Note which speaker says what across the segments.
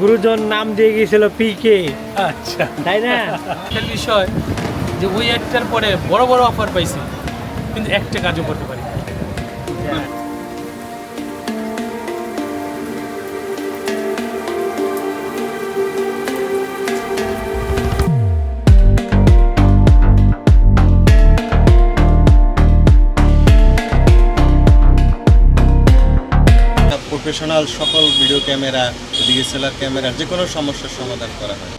Speaker 1: গুরুজন নাম দিয়ে গিয়েছিল পিকে
Speaker 2: আচ্ছা।
Speaker 1: তাই না?
Speaker 2: একটা বিষয় যে ওই একটার পরে বড় বড় অফার পাইছি কিন্তু একটা কাজও করতে পারি।
Speaker 3: প্রফেশনাল সকল ভিডিও ক্যামেরা ডিএসএলআর ক্যামেরার যে কোনো সমস্যার সমাধান করা হয়।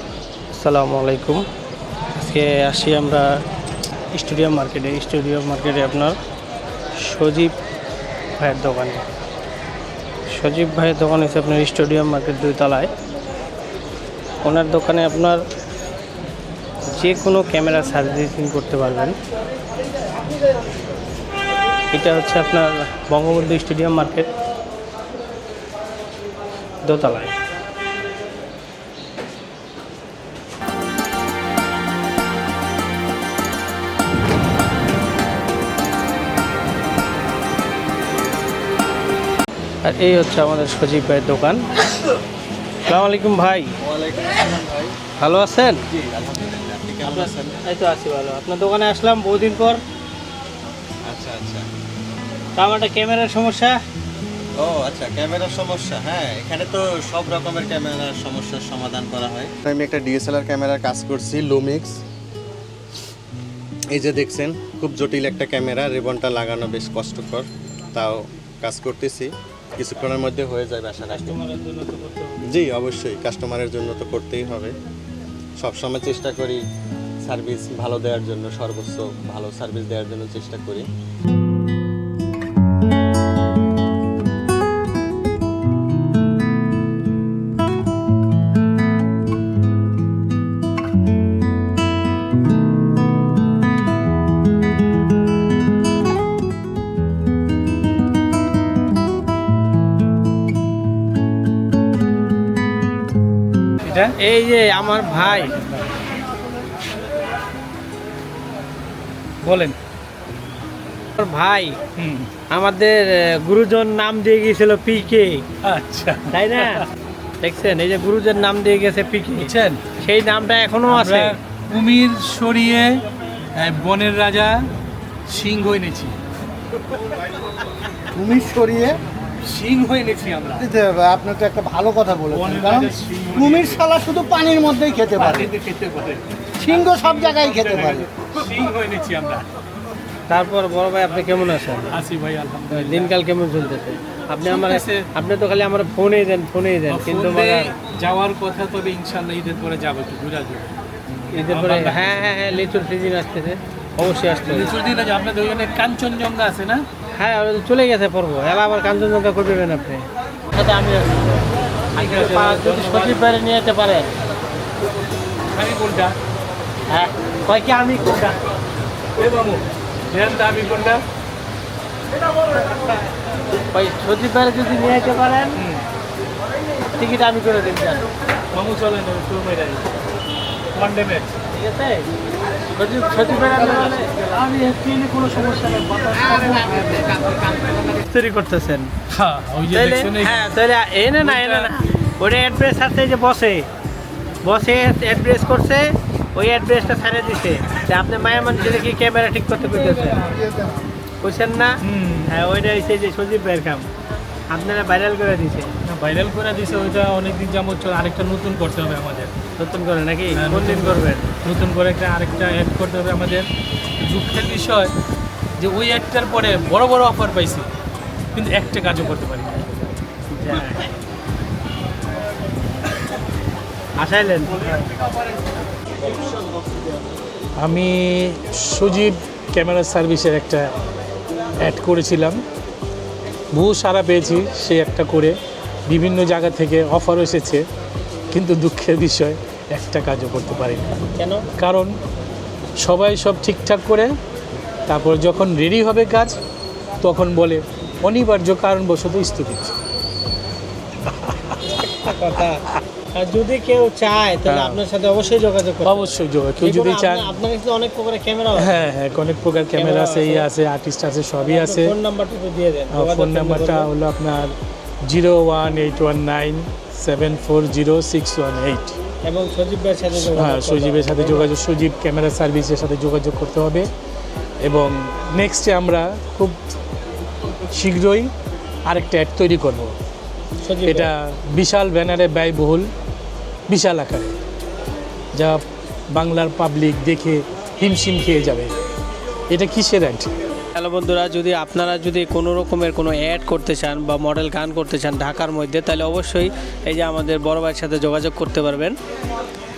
Speaker 1: আসসালামু আলাইকুম। আজকে আসি আমরা স্টুডিয়াম মার্কেটে। স্টুডিয়াম মার্কেটে আপনার সজীব ভাইয়ের দোকানে। সজীব ভাইয়ের দোকান হচ্ছে আপনার স্টেডিয়াম মার্কেট দুই তলায় ওনার দোকানে আপনার যে কোনো ক্যামেরা সার্ভিসিং করতে পারবেন। এটা হচ্ছে আপনার বঙ্গবন্ধু স্টেডিয়াম মার্কেট। দোতলায়। আর এই হচ্ছে আমাদের সজীব ভাইয়ের দোকান। সালাম আলাইকুম ভাই। ভালো আছেন? এই তো আছি ভালো। আপনার দোকানে আসলাম বহুদিন পর।
Speaker 3: আচ্ছা আচ্ছা।
Speaker 1: তা আমার একটা ক্যামেরার সমস্যা।
Speaker 3: ও আচ্ছা ক্যামেরার সমস্যা। হ্যাঁ এখানে তো সব রকমের ক্যামেরার সমস্যার সমাধান করা হয়। আমি একটা ডিএসএলআর ক্যামেরার কাজ করছি লুমিক্স এই যে দেখছেন খুব জটিল একটা ক্যামেরা রিবনটা লাগানো বেশ কষ্টকর তাও কাজ করতেছি। কিছুক্ষণের মধ্যে হয়ে যাবে আশা রাখি।
Speaker 1: কাস্টমারের জন্য তো করতে হবে।
Speaker 3: জি অবশ্যই কাস্টমারের জন্য তো করতেই হবে। সবসময় চেষ্টা করি সার্ভিস ভালো দেওয়ার জন্য সর্বোচ্চ ভালো সার্ভিস দেওয়ার জন্য চেষ্টা করি।
Speaker 1: এই যে আমার ভাই।
Speaker 2: বলেন।
Speaker 1: ভাই আমাদের গুরুজন নাম দিয়ে গিয়েছিল পিকে
Speaker 2: আচ্ছা।
Speaker 1: তাই না? দেখছেন এই যে গুরুজন নাম দিয়ে গেছে পিকে
Speaker 2: বুঝছেন?
Speaker 1: সেই নামটা এখনও আছে।
Speaker 2: কুমির সরিয়ে বনের রাজা সিংহ এনেছি।
Speaker 4: কুমির সরিয়ে
Speaker 2: সিংহ এনেছি আমরা।
Speaker 4: দিতে হবে আপনি তো একটা ভালো কথা বলেছেন।
Speaker 2: বনের
Speaker 4: কারণ কুমির শালা শুধু পানির মধ্যেই খেতে পারে।
Speaker 2: খেতে পারে।
Speaker 4: সিংহ সব জায়গায় খেতে পারে।
Speaker 2: এনেছি আমরা।
Speaker 1: তারপর বড় ভাই আপনি কেমন আছেন?
Speaker 2: আসি ভাই আলহামদুলিল্লাহ।
Speaker 1: দিনকাল কেমন চলতেছে? আপনি আমার আপনি তো খালি আমার ফোনেই দেন ফোনেই দেন কিন্তু
Speaker 2: ফোন যাওয়ার কথা তবে ইনশাল্লাহ ঈদের পরে যাব একটু ঘুরে আসব।
Speaker 1: ঈদের পরে হ্যাঁ হ্যাঁ হ্যাঁ লিচুর সিজন আসতেছে। অবশ্যই আসতে হবে।
Speaker 2: দিন আছে আপনাদের ওইখানে কাঞ্চনজঙ্ঘা আছে না?
Speaker 1: হ্যাঁ চলে গেছে পর্ব। এলা আবার কাঞ্চনজঙ্ঘা করবেন আপনি? সাথে আমি। আপনি পা- যদি সচিব বাইরে নিয়ে যেতে পারেন
Speaker 2: আমি কোনটা?
Speaker 1: হ্যাঁ কয় কি আমি কোনটা?
Speaker 2: এ বাবু আমি কোনটা?
Speaker 1: সচিব বাইরে যদি নিয়ে যেতে পারেন টিকিট আমি করে দিন যান
Speaker 2: মামু চলেন একটু মেরে ওয়ান ডে ম্যাচ
Speaker 1: ঠিক আছে? সচিব সচিব বাইরে নিলে আমি ট্রেনে কোনো সমস্যা নেই তৈরি করতেছেন।
Speaker 2: হ্যাঁ ওই যে
Speaker 1: তাইলে
Speaker 2: দেখছেন এই-
Speaker 1: হ্যাঁ তাহলে এনে না এনে না। ওটা অ্যাড্রেস আছে যে বসে। বসে অ্যাড্রেস করছে ওই অ্যাড্রেসটা ছাড়িয়ে দিছে। যে আপনি মায়ের মানুষের কি ক্যামেরা ঠিক করতে করতেছেন বুঝছেন না? হ্যাঁ ওইটা হচ্ছে যে সজীব ভাইয়ের কাম। আপনারা ভাইরাল করে দিছে।
Speaker 2: ভাইরাল করে দিছে ওইটা অনেকদিন যেমন চলে আরেকটা নতুন করতে হবে আমাদের।
Speaker 1: নতুন করে নাকি?
Speaker 2: হ্যাঁ,
Speaker 1: কোন দিন
Speaker 2: নতুন।
Speaker 1: করবেন?
Speaker 2: নতুন করে একটা আরেকটা অ্যাড করতে হবে আমাদের। দুঃখের বিষয় যে ওই অ্যাডটার পরে বড় বড় অফার পাইছি। কিন্তু একটা কাজও করতে পারি।
Speaker 1: আসাইলেন
Speaker 5: আমি সুজীব ক্যামেরা সার্ভিসের একটা অ্যাড করেছিলাম। বহু সারা পেয়েছি সে একটা করে। বিভিন্ন জায়গা থেকে অফার এসেছে। কিন্তু দুঃখের বিষয় একটা কাজও করতে পারি না
Speaker 1: কেন?
Speaker 5: কারণ সবাই সব ঠিকঠাক করে তারপর যখন রেডি হবে কাজ তখন বলে অনিবার্য কারণবশত স্থগিত
Speaker 1: কথা। আর যদি কেউ চায় তাহলে
Speaker 5: হ্যাঁ।
Speaker 1: আপনার সাথে অবশ্যই যোগাযোগ করবে
Speaker 5: অবশ্যই যোগা কেউ যদি চান
Speaker 1: আপনার কাছে অনেক প্রকারের ক্যামেরা
Speaker 5: হ্যাঁ হ্যাঁ অনেক প্রকার ক্যামেরা আছে ইয়ে আছে। আর্টিস্ট আছে সবই আছে।
Speaker 1: ফোন নাম্বারটা একটু দিয়ে দেন।
Speaker 5: ফোন নাম্বারটা হলো আপনার zero one eight one nine seven four zero six one eight
Speaker 1: এবং সজীব ভাইয়ের সাথে
Speaker 5: হ্যাঁ সজীবের সাথে যোগাযোগ সজীব ক্যামেরা সার্ভিসের সাথে যোগাযোগ করতে হবে এবং নেক্সটে আমরা খুব শীঘ্রই আরেকটা অ্যাড তৈরি করব। এটা বিশাল ব্যানারে ব্যয়বহুল বিশাল আকারে যা বাংলার পাবলিক দেখে হিমশিম খেয়ে যাবে। এটা কিসের অ্যাড
Speaker 1: হ্যালো বন্ধুরা যদি আপনারা যদি কোনো রকমের কোনো অ্যাড করতে চান বা মডেল গান করতে চান ঢাকার মধ্যে তাহলে অবশ্যই এই যে আমাদের বড় ভাইয়ের সাথে যোগাযোগ করতে পারবেন।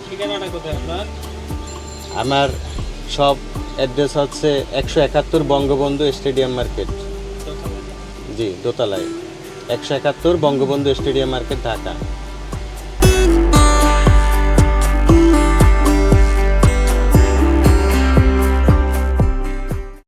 Speaker 1: ঠিকানাটা কোথায় আপনার?
Speaker 3: আমার সব অ্যাড্রেস হচ্ছে একশো একাত্তর বঙ্গবন্ধু স্টেডিয়াম মার্কেট। জি দোতলায়। একশো একাত্তর বঙ্গবন্ধু স্টেডিয়াম মার্কেট ঢাকা।